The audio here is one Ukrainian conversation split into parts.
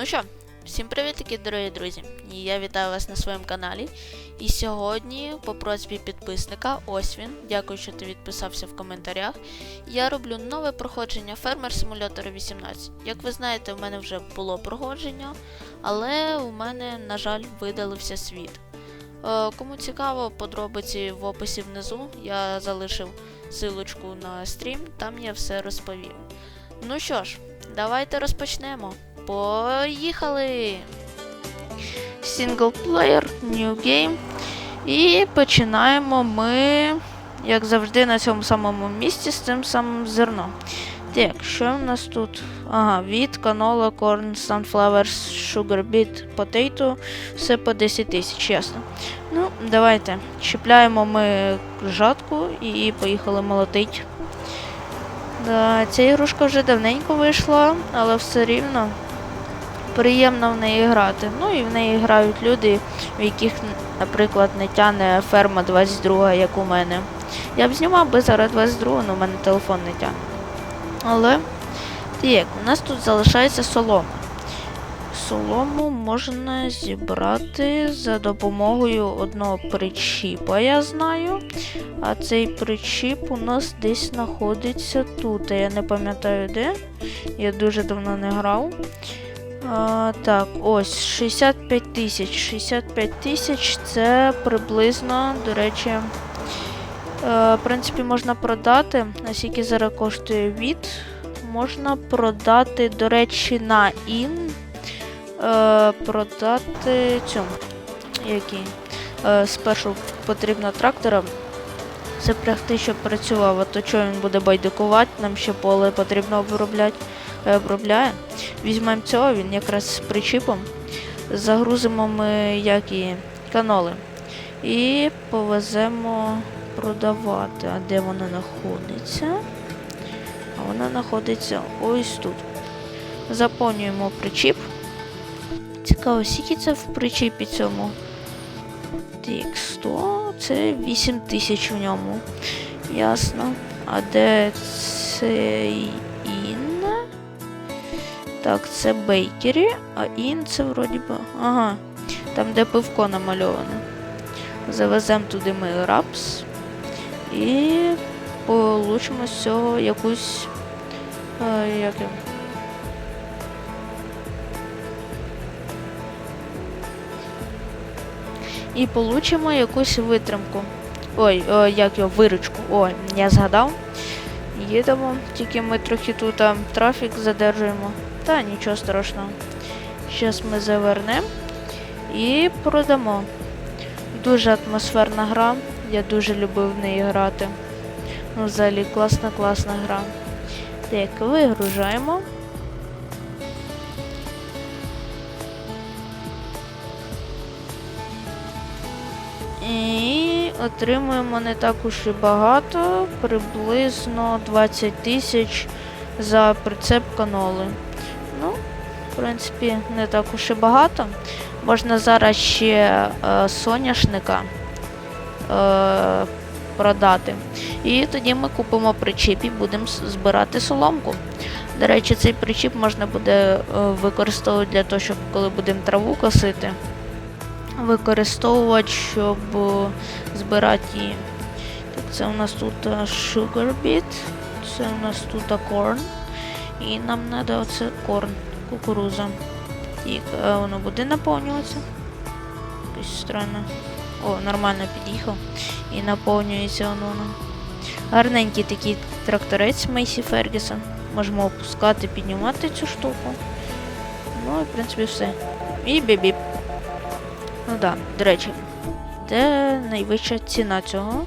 Ну що, всім привітки, дорогі друзі! Я вітаю вас на своєму каналі. І сьогодні, по просьбі підписника, ось він. Дякую, що ти відписався в коментарях. Я роблю нове проходження Фермер Simulator 18. Як ви знаєте, в мене вже було проходження, але у мене, на жаль, видалився світ. Е, Кому цікаво, подробиці в описі внизу. Я залишив силочку на стрім, там я все розповім. Ну що ж, давайте розпочнемо. Поїхали! Сінглплеєр, New Game. І починаємо ми, як завжди, на цьому самому місці з цим самим зерном. Так, що в нас тут? Ага, від, канола, корн, sunflower, sugar beet, potato, все по 10 тисяч, ясно. Ну, давайте. Чіпляємо ми жатку і поїхали молотить. Да, ця ігрушка вже давненько вийшла, але все рівно приємно в неї грати. Ну і в неї грають люди, в яких, наприклад, не тяне ферма 22, як у мене. Я б знімав би зараз 22, але в мене телефон не тяне. Але так, у нас тут залишається солома. Солому можна зібрати за допомогою одного причіпа, я знаю. А цей причіп у нас десь знаходиться тут. Я не пам'ятаю де. Я дуже давно не грав. А, так, ось 65 тисяч. 65 тисяч це приблизно, до речі, е, в принципі, можна продати. Наскільки зараз коштує від. Можна продати, до речі, на ін. Е, продати цю. Який? Е, спершу потрібно трактора запрягти, щоб працював, а то що він буде байдикувати, нам ще поле потрібно обробляти. Е, обробляє. Візьмемо цього, він якраз з причіпом. Загрузимо ми як і каноли. І повеземо продавати. А де вона знаходиться? А вона знаходиться ось тут. Заповнюємо причіп. Цікаво, скільки це в причіпі цьому? Так, 100, це 8 тисяч в ньому. Ясно. А де цей? Так, це бейкері, а ін це вроді би. Ага. Там, де пивко намальоване. Завеземо туди ми рапс. І получимо з цього якусь. А, як його? І получимо якусь витримку. Ой, ой, як його, виручку. Ой, я згадав. Їдемо, тільки ми трохи тут а, трафік задержуємо. Та нічого страшного. Зараз ми завернемо і продамо. Дуже атмосферна гра. Я дуже любив в неї грати. Ну, взагалі класна, класна гра. Так, вигружаємо. І отримуємо не так уж і багато, приблизно 20 тисяч за прицеп каноли. Ну, в принципі, не так уж і багато. Можна зараз ще е, соняшника е, продати. І тоді ми купимо причіп і будемо збирати соломку. До речі, цей причіп можна буде е, використовувати для того, щоб коли будемо траву косити, використовувати, щоб збирати її. Так, це у нас тут е, sugar beet, це у нас тут е, corn. І нам треба оце корн, кукуруза. І е, воно буде наповнюватися. Якось странно. О, нормально під'їхав. І наповнюється воно. Гарненький такий тракторець Мейсі Фергюсон. Можемо опускати, піднімати цю штуку. Ну і в принципі все. І бібіп. Ну да, до речі, де найвища ціна цього?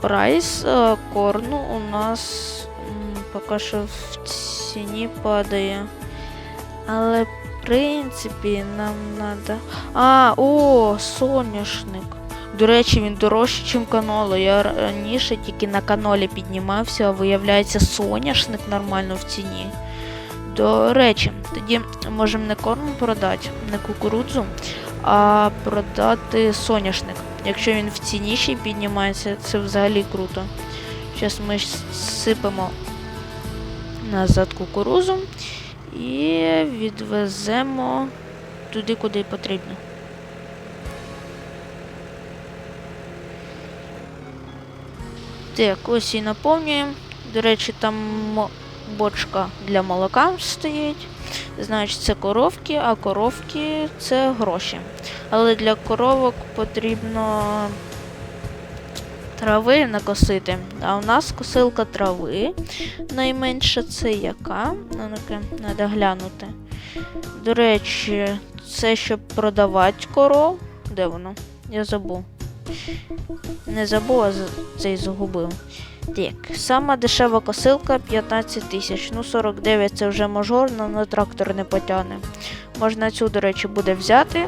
Прайс е, корну у нас поки що в ціні падає. Але в принципі нам треба. А, о, соняшник. До речі, він дорожчий, ніж канола. Я раніше тільки на канолі піднімався, а виявляється, соняшник нормально в ціні. До речі, тоді можемо не корм продати, не кукурудзу, а продати соняшник. Якщо він в ціні ще піднімається, це взагалі круто. Зараз ми сипемо назад кукурузу І відвеземо туди, куди потрібно. Так, ось і наповнюємо. До речі, там бочка для молока стоїть. Значить, це коровки, а коровки це гроші. Але для коровок потрібно трави накосити. А у нас косилка трави. Найменша це яка? Ну, треба глянути. До речі, це щоб продавати коров. Де воно? Я забув. Не забув, а цей загубив. Так, сама дешева косилка 15 тисяч. Ну, 49 це вже мажор, але на трактор не потягне. Можна цю, до речі, буде взяти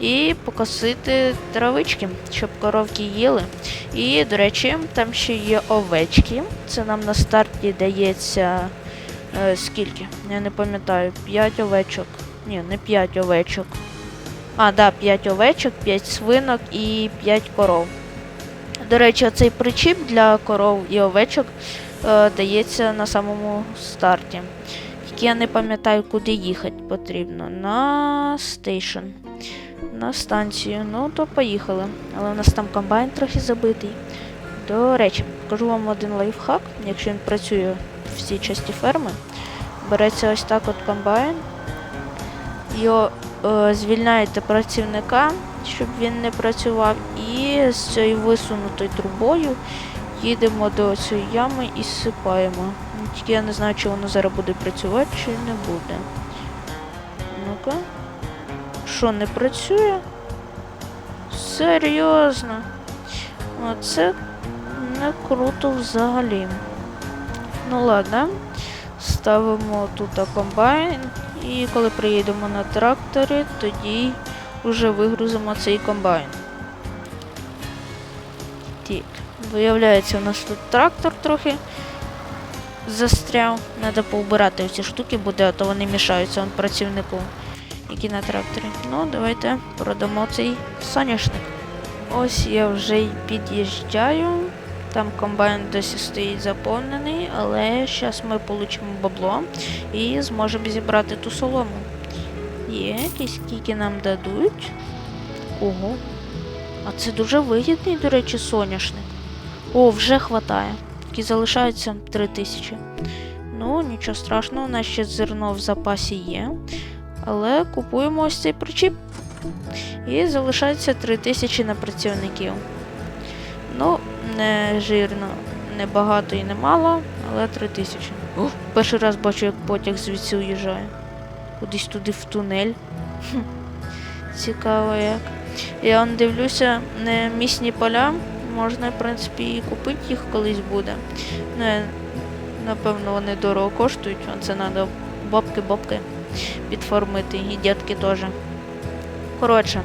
і покосити травички, щоб коровки їли. І, до речі, там ще є овечки. Це нам на старті дається е, скільки? Я не пам'ятаю, 5 овечок. Ні, не 5 овечок. А, да, 5 овечок, 5 свинок і 5 коров. До речі, цей причіп для коров і овечок е, дається на самому старті. Тільки я не пам'ятаю, куди їхати потрібно. На стейшн. На станцію. Ну, то поїхали. Але у нас там комбайн трохи забитий. До речі, покажу вам один лайфхак, якщо він працює в цій часті ферми. Береться ось так от комбайн. Його е, звільняєте працівника, щоб він не працював, і з цією висунутою трубою їдемо до цієї ями і сипаємо. Тільки я не знаю, чи воно зараз буде працювати, чи не буде. Ну-ка. Що, не працює? Серйозно? Оце не круто взагалі. Ну ладно. Ставимо тут комбайн. І коли приїдемо на тракторі, тоді вже вигрузимо цей комбайн. Так, виявляється, у нас тут трактор трохи застряв. Треба поубирати ці штуки буде, а то вони мішаються он працівнику, який на тракторі. Ну, давайте продамо цей соняшник. Ось я вже й під'їжджаю. Там комбайн досі стоїть заповнений, але зараз ми получимо бабло і зможемо зібрати ту солому. Є, і скільки нам дадуть. Ого. А це дуже вигідний, до речі, соняшник. О, вже хватає. Тільки залишається 3 тисячі. Ну, нічого страшного, у нас ще зерно в запасі є. Але купуємо ось цей причіп. І залишається 3 тисячі на працівників. Ну, не жирно, не багато і не мало, але 3 тисячі. Ух, перший раз бачу, як потяг звідси уїжджає. Кудись туди в тунель. Цікаво як. Я он дивлюся, не місні поля, можна, в принципі, і купити їх колись буде. Ну, напевно, вони дорого коштують, це треба бабки-бабки підформити, і дітки теж. Коротше,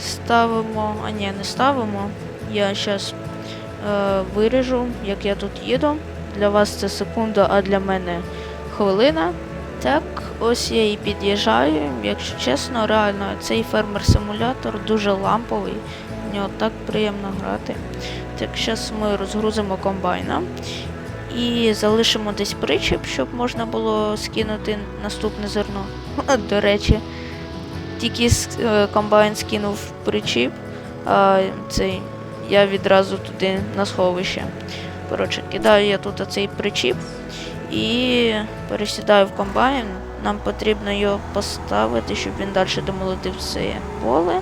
ставимо, а ні, не ставимо. Я зараз е, виріжу, як я тут їду. Для вас це секунда, а для мене хвилина. Так, ось я і під'їжджаю. Якщо чесно, реально цей фермер-симулятор дуже ламповий. Нього так приємно грати. Так, зараз ми розгрузимо комбайна і залишимо десь причіп, щоб можна було скинути наступне зерно. До речі, тільки е, комбайн скинув причіп, а цей я відразу туди на сховище. Коротше, кидаю я тут оцей причіп і пересідаю в комбайн. Нам потрібно його поставити, щоб він далі домолотив це поле,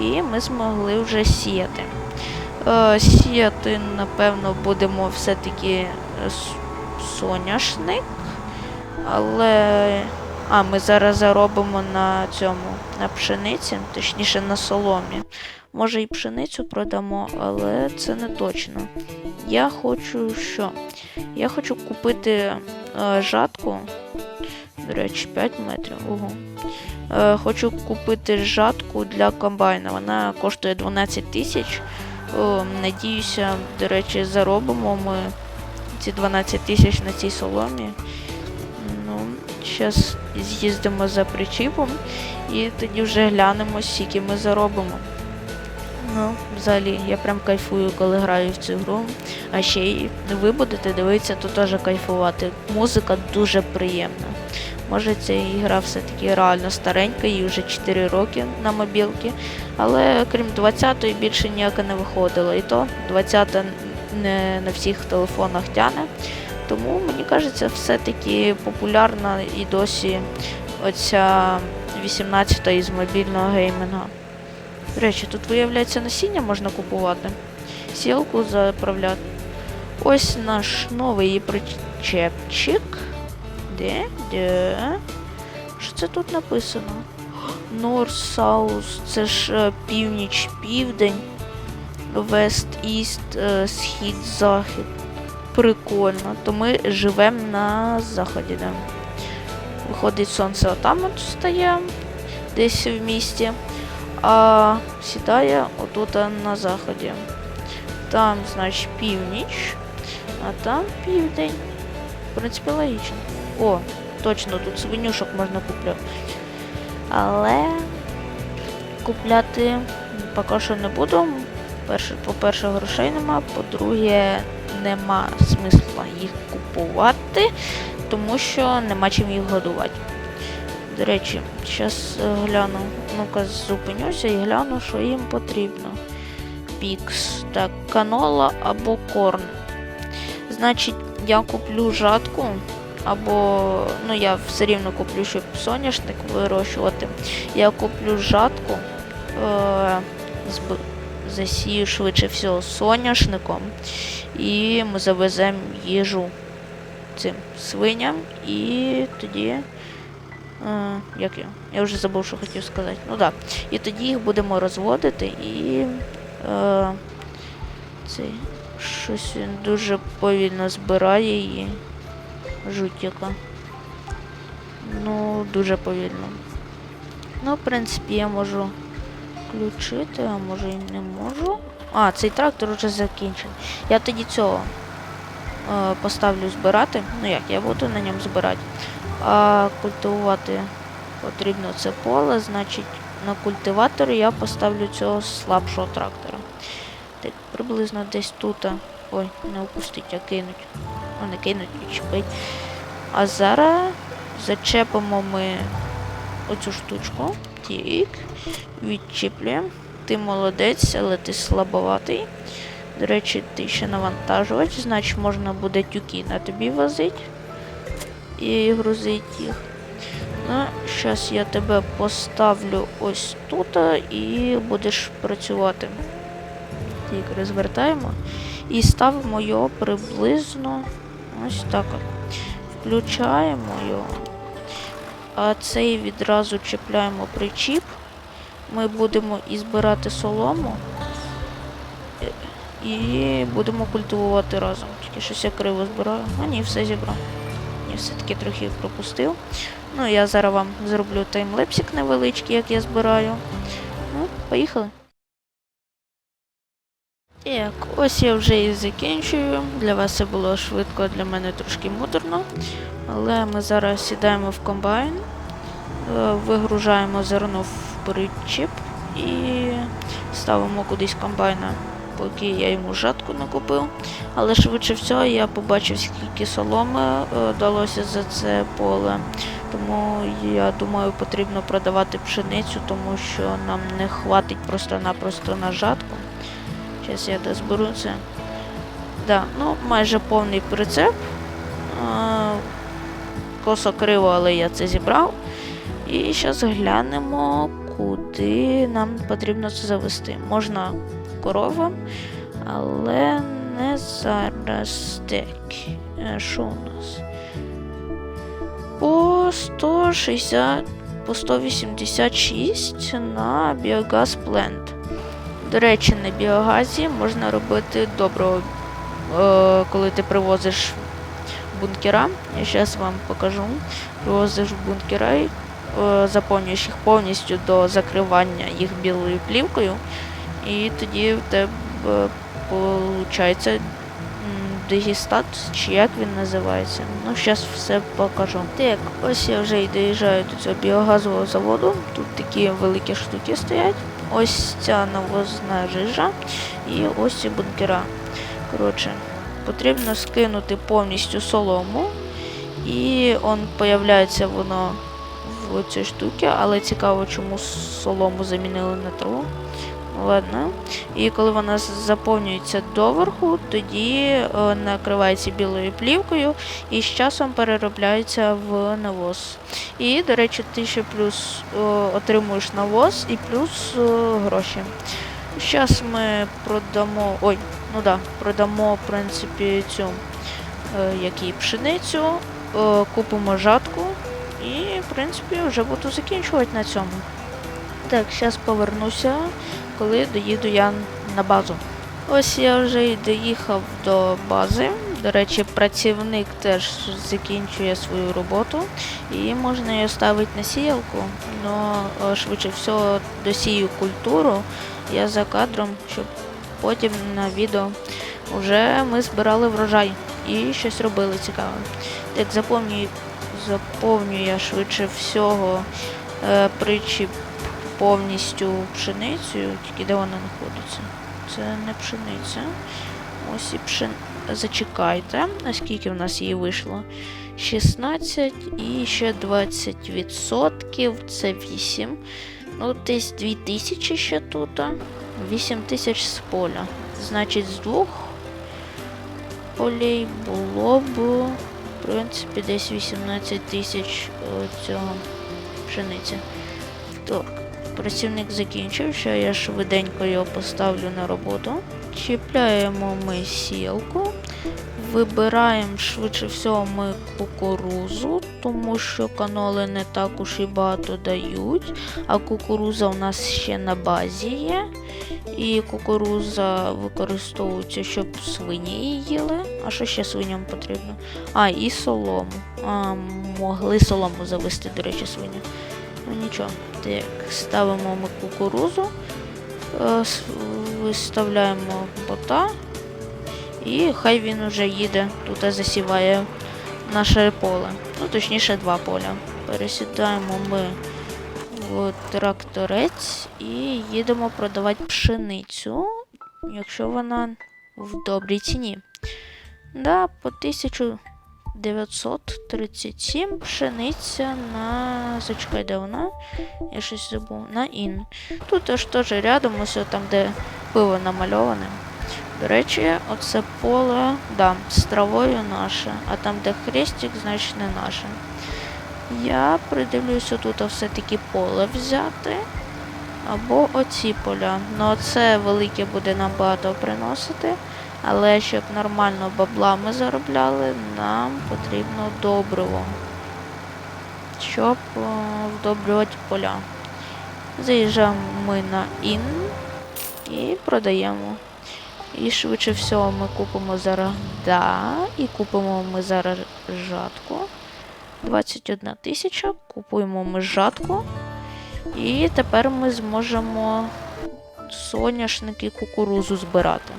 і ми змогли вже сіяти. Е, сіяти, напевно, будемо все-таки е, соняшник, але. А, ми зараз заробимо на цьому, на пшениці, точніше на соломі. Може і пшеницю продамо, але це не точно. Я хочу що? Я хочу купити е, жатку. До речі, 5 метрів. Ого. Е, хочу купити жатку для комбайна. Вона коштує 12 тисяч. Надіюся, до речі, заробимо ми ці 12 тисяч на цій соломі. Ну, зараз з'їздимо за причіпом і тоді вже глянемо, скільки ми заробимо. Ну, взагалі, я прям кайфую, коли граю в цю гру. А ще й ви будете дивитися, то теж кайфувати. Музика дуже приємна. Може ця ігра все-таки реально старенька, їй вже 4 роки на мобілки. Але крім 20-ї більше ніяка не виходила. І то 20-та не на всіх телефонах тяне. Тому мені кажеться, все-таки популярна і досі оця 18-та із мобільного геймінга. До речі, тут виявляється насіння можна купувати. Сілку заправляти. Ось наш новий причепчик. Де? Де? Що це тут написано? North South, це ж е, північ, південь, West East, е, схід, захід. Прикольно. То ми живемо на заході. Да. Виходить сонце отам от стає, десь в місті, а сідає отут на заході. Там, значить, північ, а там південь. В принципі, логічно. О, точно, тут свинюшок можна купляти. Але купляти поки що не буду. По-перше, грошей нема, по-друге, нема смисла їх купувати, тому що нема чим їх годувати. До речі, зараз гляну, ну-ка зупинюся і гляну, що їм потрібно. Пікс. Так, канола або корн. Значить, я куплю жатку, або, ну я все рівно куплю, щоб соняшник вирощувати. Я куплю жатку, е, засію швидше всього соняшником, і ми завеземо їжу цим свиням, і тоді. Е, як я? Я вже забув, що хотів сказати. Ну так. І тоді їх будемо розводити і. Е, цей. Щось він дуже повільно збирає її. Жутіка. Ну, дуже повільно. Ну, в принципі, я можу включити, а може і не можу. А, цей трактор вже закінчений. Я тоді цього е, поставлю збирати. Ну як, я буду на ньому збирати. А культивувати потрібно це поле, значить на культиватор я поставлю цього слабшого трактора. Так, приблизно десь тут. Ой, не опустить, а кинуть. Не кинуть, відчепить. А зараз зачепимо ми оцю штучку. Тік. Відчіплюємо. Ти молодець, але ти слабоватий. До речі, ти ще навантажувач, значить можна буде тюки на тобі возити і грузити їх. Ну, зараз я тебе поставлю ось тут і будеш працювати. Так, розвертаємо і ставимо його приблизно ось так. от. Включаємо його. А цей відразу чіпляємо причіп. Ми будемо і збирати солому. І будемо культивувати разом. Тільки щось я криво збираю. А ні, все зібрав. Ні, все-таки трохи пропустив. Ну, я зараз вам зроблю таймлепсик невеличкий, як я збираю. Ну, поїхали. Так, ось я вже і закінчую. Для вас це було швидко, для мене трошки муторно. Але ми зараз сідаємо в комбайн, е, вигружаємо зерно в причіп і ставимо кудись комбайна, поки я йому жатку не купив. Але швидше всього я побачив, скільки соломи е, далося за це поле. Тому я думаю, потрібно продавати пшеницю, тому що нам не хватить просто-напросто на жатку. Зараз я дозберу це. Да, ну, майже повний прицеп. Косо криво, але я це зібрав. І зараз глянемо, куди нам потрібно це завести. Можна коровам, але не зараз. Так, е, що у нас? По 160, по 186 на біогаз плент. До речі, на біогазі можна робити доброго, е, коли ти привозиш бункера. Я зараз вам покажу. Привозиш бункера, е, заповнюєш їх повністю до закривання їх білою плівкою. І тоді в тебе виходить дегістат, чи як він називається. Ну, зараз все покажу. Так, ось я вже й доїжджаю до цього біогазового заводу. Тут такі великі штуки стоять. Ось ця навозна жижа і ось ці бункера. Коротше, потрібно скинути повністю солому І он появляється воно в цій штуці, але цікаво, чому солому замінили на траву. Ладно. І коли вона заповнюється доверху, тоді е, накривається білою плівкою і з часом переробляється в навоз. І, до речі, ти ще плюс е, отримуєш навоз і плюс е, гроші. Зараз ми продамо. Ой, ну да, продамо, в принципі, цю як її, пшеницю, купимо жатку і, в принципі, вже буду закінчувати на цьому. Так, зараз повернуся, коли доїду я на базу. Ось я вже і доїхав до бази. До речі, працівник теж закінчує свою роботу і можна її ставити на сіялку. але швидше всього досію культуру я за кадром, щоб потім на відео вже ми збирали врожай і щось робили цікаве. Так заповнюю, заповнюю я швидше всього е, причіп повністю пшеницею, тільки де вона знаходиться. Це не пшениця. Ось і пшен... Зачекайте, наскільки в нас її вийшло? 16 і ще 20%, це 8. Ну, десь 2000 ще тут. 8 тисяч з поля. Значить, з двох полей було б, в принципі, десь 18 тисяч е, цього пшениці. Так, працівник закінчив, що я швиденько його поставлю на роботу. Чіпляємо ми сілку. Вибираємо швидше всього ми кукурузу, тому що каноли не так уж і багато дають, а кукуруза у нас ще на базі є. І кукуруза використовується, щоб свині її їли. А що ще свиням потрібно? А, і солому. А, могли солому завести, до речі, свині. Ну нічого. Так, ставимо ми кукурузу, е, виставляємо бота. І хай він уже їде, тут засіває наше поле. Ну, точніше, два поля. Пересідаємо ми в тракторець і їдемо продавати пшеницю, якщо вона в добрій ціні. Да, по 1937 пшениця на. Зачекай, де вона? Я щось забув. На ін. Тут аж теж рядом, ось там, де пиво намальоване. До речі, оце поле, да, з травою наше, а там, де хрестик, значить не наше. Я придивлюся тут все-таки поле взяти. Або оці поля. Ну оце велике буде нам багато приносити. Але щоб нормально бабла ми заробляли, нам потрібно добриво. Щоб вдобрювати поля. Заїжджаємо ми на ін і продаємо. І швидше всього ми купимо зараз да, і купимо ми зараз жатку. 21 тисяча. Купуємо ми жатку. І тепер ми зможемо соняшники кукурузу збирати.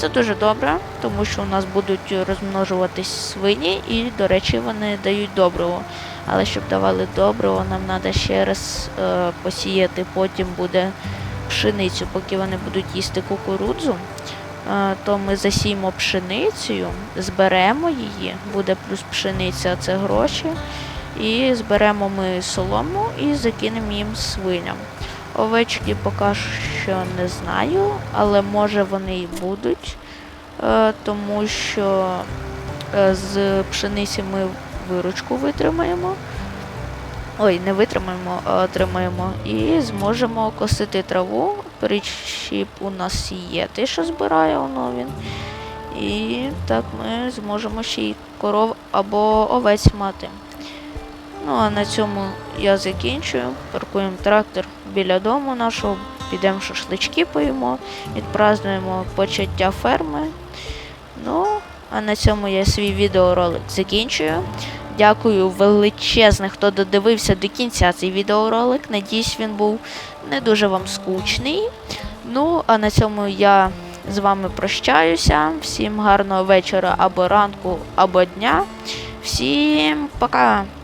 Це дуже добре, тому що у нас будуть розмножуватись свині, і, до речі, вони дають добриво. Але щоб давали добриво, нам треба ще раз е, посіяти, потім буде пшеницю, поки вони будуть їсти кукурудзу. Е, то ми засіємо пшеницею, зберемо її, буде плюс пшениця, це гроші. І зберемо ми солому і закинемо їм свиням. Овечки поки що не знаю, але може вони і будуть, е, тому що е, з пшениці ми виручку витримаємо. Ой, не витримаємо, а отримаємо. І зможемо косити траву. Причіп у нас є те, що збирає воно він. І так ми зможемо ще й коров або овець мати. Ну а на цьому я закінчую. Паркуємо трактор біля дому нашого, підемо шашлички поїмо, відпразднуємо почаття ферми. Ну, а на цьому я свій відеоролик закінчую. Дякую величезне, хто додивився до кінця цей відеоролик. Надіюсь, він був не дуже вам скучний. Ну, а на цьому я з вами прощаюся. Всім гарного вечора або ранку, або дня. Всім пока!